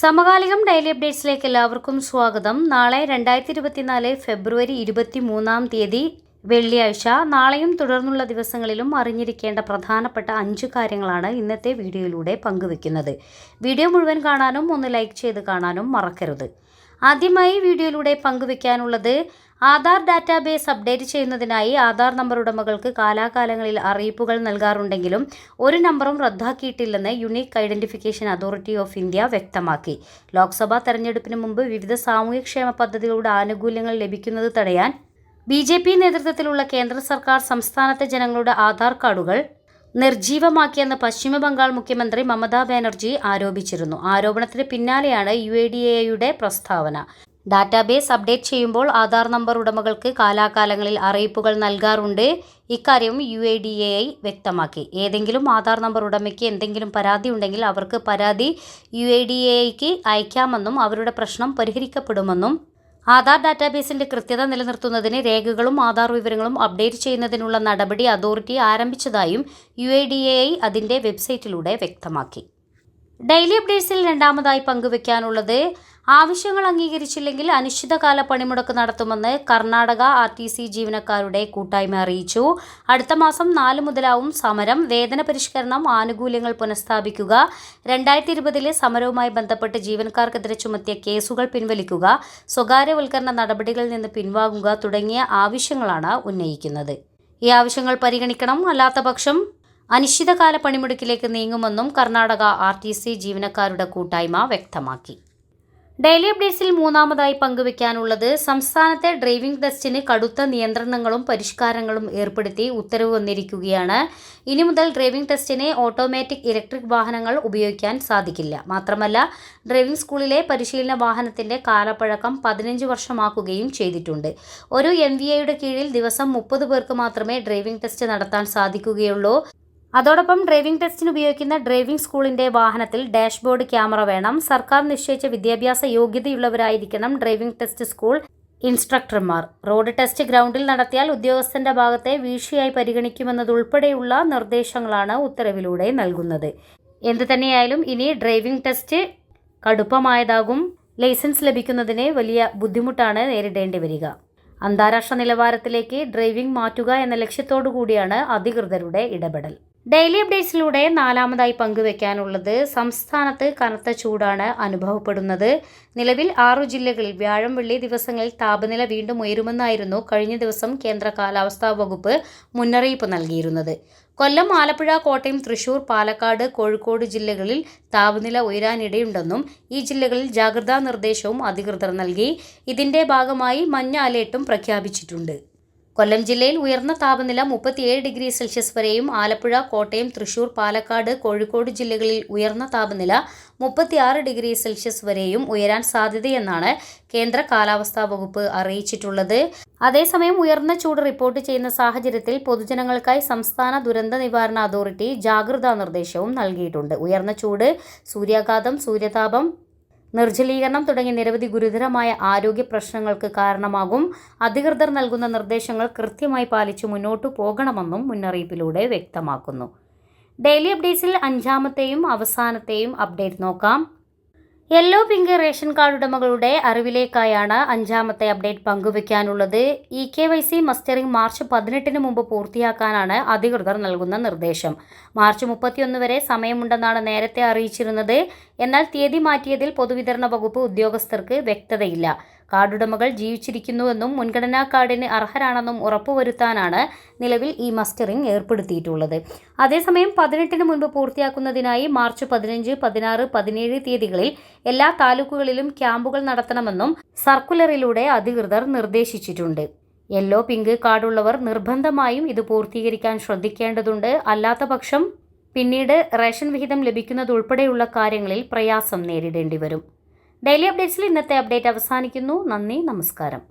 സമകാലികം ഡെയിലി അപ്ഡേറ്റ്സിലേക്ക് എല്ലാവർക്കും സ്വാഗതം. നാളെ രണ്ടായിരത്തി ഇരുപത്തിനാല് ഫെബ്രുവരി ഇരുപത്തി മൂന്നാം തീയതി വെള്ളിയാഴ്ച. നാളെയും തുടർന്നുള്ള ദിവസങ്ങളിലും അറിഞ്ഞിരിക്കേണ്ട പ്രധാനപ്പെട്ട അഞ്ച് കാര്യങ്ങളാണ് ഇന്നത്തെ വീഡിയോയിലൂടെ പങ്കുവെക്കുന്നത്. വീഡിയോ മുഴുവൻ കാണാനും ഒന്ന് ലൈക്ക് ചെയ്ത് കാണാനും മറക്കരുത്. ആദ്യമായി വീഡിയോയിലൂടെ പങ്കുവെക്കാനുള്ളത് ആധാർ ഡാറ്റാബേസ് അപ്ഡേറ്റ് ചെയ്യുന്നതിനായി ആധാർ നമ്പർ ഉടമകൾക്ക് കാലാകാലങ്ങളിൽ അറിയിപ്പുകൾ നൽകാറുണ്ടെങ്കിലും ഒരു നമ്പറും റദ്ദാക്കിയിട്ടില്ലെന്ന് unique identification authority of India വ്യക്തമാക്കി. ലോക്സഭാ തെരഞ്ഞെടുപ്പിന് മുമ്പ് വിവിധ സാമൂഹ്യക്ഷേമ പദ്ധതികളുടെ ആനുകൂല്യങ്ങൾ ലഭിക്കുന്നത് തടയാൻ ബി നേതൃത്വത്തിലുള്ള കേന്ദ്ര സർക്കാർ സംസ്ഥാനത്തെ ജനങ്ങളുടെ ആധാർ കാർഡുകൾ നിർജീവമാക്കിയെന്ന് പശ്ചിമ ബംഗാൾ മുഖ്യമന്ത്രി മമതാ ബാനർജി ആരോപിച്ചിരുന്നു. ആരോപണത്തിന് പിന്നാലെയാണ് യു എ ഡി എയുടെ പ്രസ്താവന. ഡാറ്റാബേസ് അപ്ഡേറ്റ് ചെയ്യുമ്പോൾ ആധാർ നമ്പർ ഉടമകൾക്ക് കാലാകാലങ്ങളിൽ അറിയിപ്പുകൾ നൽകാറുണ്ട്. ഇക്കാര്യവും U A D A I വ്യക്തമാക്കി. ഏതെങ്കിലും ആധാർ നമ്പർ ഉടമയ്ക്ക് എന്തെങ്കിലും പരാതി ഉണ്ടെങ്കിൽ അവർക്ക് പരാതി യു എ ഡി എ ഐക്ക് അയക്കാമെന്നും അവരുടെ പ്രശ്നം പരിഹരിക്കപ്പെടുമെന്നും ആധാർ ഡാറ്റാബേസിന്റെ കൃത്യത നിലനിർത്തുന്നതിന് രേഖകളും ആധാർ വിവരങ്ങളും അപ്ഡേറ്റ് ചെയ്യുന്നതിനുള്ള നടപടി അതോറിറ്റി ആരംഭിച്ചതായും U A D A I അതിന്റെ വെബ്സൈറ്റിലൂടെ വ്യക്തമാക്കി. ഡെയിലി അപ്ഡേറ്റ്സിൽ രണ്ടാമതായി പങ്കുവെക്കാനുള്ളത് ആവശ്യങ്ങൾ അംഗീകരിച്ചില്ലെങ്കിൽ അനിശ്ചിതകാല പണിമുടക്ക് നടത്തുമെന്ന് കർണാടക ആർ ടി സി ജീവനക്കാരുടെ കൂട്ടായ്മ അറിയിച്ചു. അടുത്ത മാസം നാല് മുതലാവും സമരം. വേതന പരിഷ്കരണം ആനുകൂല്യങ്ങൾ പുനഃസ്ഥാപിക്കുക. രണ്ടായിരത്തി ഇരുപതിലെ സമരവുമായി ബന്ധപ്പെട്ട് ജീവനക്കാർക്കെതിരെ ചുമത്തിയ കേസുകൾ പിൻവലിക്കുക സ്വകാര്യവൽക്കരണ നടപടികളിൽ നിന്ന് പിൻവാങ്ങുക തുടങ്ങിയ ആവശ്യങ്ങളാണ് ഉന്നയിക്കുന്നത്. ഈ ആവശ്യങ്ങൾ പരിഗണിക്കണം. അല്ലാത്തപക്ഷം അനിശ്ചിതകാല പണിമുടക്കിലേക്ക് നീങ്ങുമെന്നും കർണാടക ആർ ടി സി ജീവനക്കാരുടെ കൂട്ടായ്മ വ്യക്തമാക്കി. ഡെയിലി അപ്ഡേറ്റ്സിൽ മൂന്നാമതായി പങ്കുവയ്ക്കാനുള്ളത് സംസ്ഥാനത്തെ ഡ്രൈവിംഗ് ടെസ്റ്റിന് കടുത്ത നിയന്ത്രണങ്ങളും പരിഷ്കാരങ്ങളും ഏർപ്പെടുത്തി ഉത്തരവ് വന്നിരിക്കുകയാണ്. ഇനി മുതൽ ഡ്രൈവിംഗ് ടെസ്റ്റിന് ഓട്ടോമാറ്റിക് ഇലക്ട്രിക് വാഹനങ്ങൾ ഉപയോഗിക്കാൻ സാധിക്കില്ല. മാത്രമല്ല ഡ്രൈവിംഗ് സ്കൂളിലെ പരിശീലന വാഹനത്തിന്റെ കാലപ്പഴക്കം പതിനഞ്ച് വർഷമാക്കുകയും ചെയ്തിട്ടുണ്ട്. ഒരു എം വി കീഴിൽ ദിവസം മുപ്പത് പേർക്ക് മാത്രമേ ഡ്രൈവിംഗ് ടെസ്റ്റ് നടത്താൻ സാധിക്കുകയുള്ളൂ. അതോടൊപ്പം ഡ്രൈവിംഗ് ടെസ്റ്റിന് ഉപയോഗിക്കുന്ന ഡ്രൈവിംഗ് സ്കൂളിന്റെ വാഹനത്തിൽ ഡാഷ്ബോർഡ് ക്യാമറ വേണം. സർക്കാർ നിശ്ചയിച്ച വിദ്യാഭ്യാസ യോഗ്യതയുള്ളവരായിരിക്കണം ഡ്രൈവിംഗ് ടെസ്റ്റ് സ്കൂൾ ഇൻസ്ട്രക്ടർമാർ. റോഡ് ടെസ്റ്റ് ഗ്രൗണ്ടിൽ നടത്തിയാൽ ഉദ്യോഗസ്ഥന്റെ ഭാഗത്തെ വീഴ്ചയായി പരിഗണിക്കുമെന്നതുൾപ്പെടെയുള്ള നിർദ്ദേശങ്ങളാണ് ഉത്തരവിലൂടെ നൽകുന്നത്. എന്തു തന്നെയായാലും ഇനി ഡ്രൈവിംഗ് ടെസ്റ്റ് കടുപ്പമായതാകും. ലൈസൻസ് ലഭിക്കുന്നതിന് വലിയ ബുദ്ധിമുട്ടാണ് നേരിടേണ്ടി വരിക. അന്താരാഷ്ട്ര നിലവാരത്തിലേക്ക് ഡ്രൈവിംഗ് മാറ്റുക എന്ന ലക്ഷ്യത്തോടു കൂടിയാണ് അധികൃതരുടെ ഇടപെടൽ. ഡെയിലി അപ്ഡേറ്റ്സിലൂടെ നാലാമതായി പങ്കുവെക്കാനുള്ളത് സംസ്ഥാനത്ത് കനത്ത ചൂടാണ് അനുഭവപ്പെടുന്നത്. നിലവിൽ ആറു ജില്ലകളിൽ വ്യാഴം വെള്ളി ദിവസങ്ങളിൽ താപനില വീണ്ടും ഉയരുമെന്നായിരുന്നു കഴിഞ്ഞ ദിവസം കേന്ദ്ര കാലാവസ്ഥാ വകുപ്പ് മുന്നറിയിപ്പ് നൽകിയിരുന്നത്. കൊല്ലം ആലപ്പുഴ കോട്ടയം തൃശൂർ പാലക്കാട് കോഴിക്കോട് ജില്ലകളിൽ താപനില ഉയരാനിടയുണ്ടെന്നും ഈ ജില്ലകളിൽ ജാഗ്രതാ നിർദ്ദേശവും അധികൃതർ നൽകി. ഇതിന്റെ ഭാഗമായി മഞ്ഞ അലേർട്ടും പ്രഖ്യാപിച്ചിട്ടുണ്ട്. കൊല്ലം ജില്ലയിൽ ഉയർന്ന താപനില മുപ്പത്തിയേഴ് ഡിഗ്രി സെൽഷ്യസ് വരെയും ആലപ്പുഴ കോട്ടയം തൃശൂർ പാലക്കാട് കോഴിക്കോട് ജില്ലകളിൽ ഉയർന്ന താപനില മുപ്പത്തിയാറ് ഡിഗ്രി സെൽഷ്യസ് വരെയും ഉയരാൻ സാധ്യതയെന്നാണ് കേന്ദ്ര കാലാവസ്ഥാ വകുപ്പ് അറിയിച്ചിട്ടുള്ളത്. അതേസമയം ഉയർന്ന ചൂട് റിപ്പോർട്ട് ചെയ്യുന്ന സാഹചര്യത്തിൽ പൊതുജനങ്ങൾക്കായി സംസ്ഥാന ദുരന്ത നിവാരണ അതോറിറ്റി ജാഗ്രതാ നിർദ്ദേശവും നൽകിയിട്ടുണ്ട്. ഉയർന്ന ചൂട് സൂര്യാഘാതം സൂര്യതാപം നിർജലീകരണം തുടങ്ങി നിരവധി ഗുരുതരമായ ആരോഗ്യ പ്രശ്നങ്ങൾക്ക് കാരണമാകും. അധികൃതർ നൽകുന്ന നിർദ്ദേശങ്ങൾ കൃത്യമായി പാലിച്ചു മുന്നോട്ടു പോകണമെന്നും മുന്നറിയിപ്പിലൂടെ വ്യക്തമാക്കുന്നു. ഡെയിലി അപ്ഡേറ്റ്സിൽ അഞ്ചാമത്തെയും അവസാനത്തെയും അപ്ഡേറ്റ് നോക്കാം. യെല്ലോ പിങ്ക് റേഷൻ കാർഡ് ഉടമകളുടെ അറിവിലേക്കായാണ് അഞ്ചാമത്തെ update പങ്കുവയ്ക്കാനുള്ളത്. E K Y C mustering March പതിനെട്ടിന് മുമ്പ് പൂർത്തിയാക്കാനാണ് അധികൃതർ നൽകുന്ന നിർദ്ദേശം. മാർച്ച് മുപ്പത്തിയൊന്ന് വരെ സമയമുണ്ടെന്നാണ് നേരത്തെ അറിയിച്ചിരുന്നത്. എന്നാൽ തീയതി മാറ്റിയതിൽ പൊതുവിതരണ വകുപ്പ് ഉദ്യോഗസ്ഥർക്ക് വ്യക്തതയില്ല. കാർഡുടമകൾ ജീവിച്ചിരിക്കുന്നുവെന്നും മുൻഗണനാ കാർഡിന് അർഹരാണെന്നും ഉറപ്പുവരുത്താനാണ് നിലവിൽ ഈ മസ്റ്ററിംഗ് ഏർപ്പെടുത്തിയിട്ടുള്ളത്. അതേസമയം പതിനെട്ടിന് മുൻപ് പൂർത്തിയാക്കുന്നതിനായി മാർച്ച് പതിനഞ്ച് പതിനാറ് പതിനേഴ് തീയതികളിൽ എല്ലാ താലൂക്കുകളിലും ക്യാമ്പുകൾ നടത്തണമെന്നും സർക്കുലറിലൂടെ അധികൃതർ നിർദ്ദേശിച്ചിട്ടുണ്ട്. യെല്ലോ പിങ്ക് കാർഡുള്ളവർ നിർബന്ധമായും ഇത് പൂർത്തീകരിക്കാൻ ശ്രദ്ധിക്കേണ്ടതുണ്ട്. അല്ലാത്ത പക്ഷം പിന്നീട് റേഷൻ വിഹിതം ലഭിക്കുന്നതുൾപ്പെടെയുള്ള കാര്യങ്ങളിൽ പ്രയാസം നേരിടേണ്ടി വരും ഡെയിലി അപ്ഡേറ്റ്സിൽ ഇന്നത്തെ അപ്ഡേറ്റ് അവസാനിക്കുന്നു. നന്ദി നമസ്കാരം.